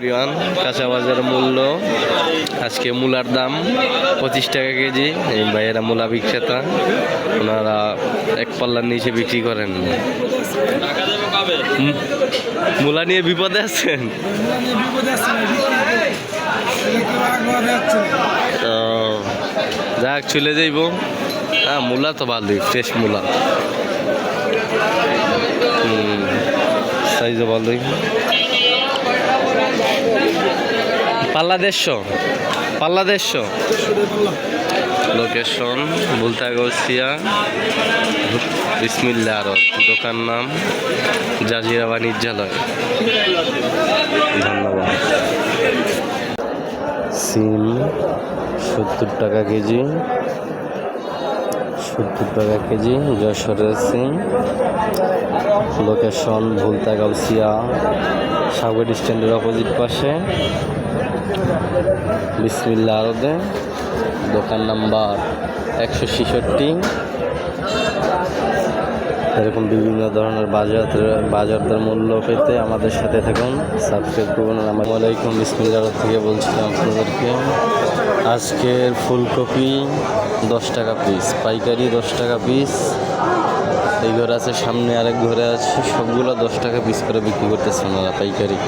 বিমান কাঁচা বাজার মূল্য, আজকে মূলার দাম পঁচিশ টাকা কেজি। এই ভাইয়েরা মূলা বিক্রেতা, ওনারা এক পাল্লার নিচে বিক্রি করেন। মূলা নিয়ে বিপদে আছেন? যাক, চলে যাইব। হ্যাঁ মূলা তো ভালোই ফ্রেশ মূলা। সাইজও ভালোই। পাল্লা দেড়শো পাল্লা দেড়শো লোকেশন বুলতাগসিয়া বিসমিল্লা আরও। দোকান নাম জাজিরা বাণিজ্যালয়। ধন্যবাদ। সিম সত্তর টাকা কেজি। সত্তর টাকা কেজি, যশোরের সিম, লোকেশন ভুলতা গাউসিয়া সাগর স্ট্যান্ডের অপোজিট পাশে। বিসমিল্লা আরদে দোকান নাম্বার একশো ছেষট্টি। এরকম বিভিন্ন ধরনের বাজার বাজারদের মূল্য পেতে আমাদের সাথে থাকুন সাবস্ক্রাইব করুন। আলাইকুম বিসমিল্লা আরদ থেকে বলছিলাম আপনাদেরকে। আজকের ফুলকপি দশ টাকা পিস পাইকারি দশ টাকা পিস এই ঘরে আছে, সামনে আরেক ঘরে আছে, সবগুলো দশ টাকা পিস করে বিক্রি করতেছে ওনারা পাইকারি।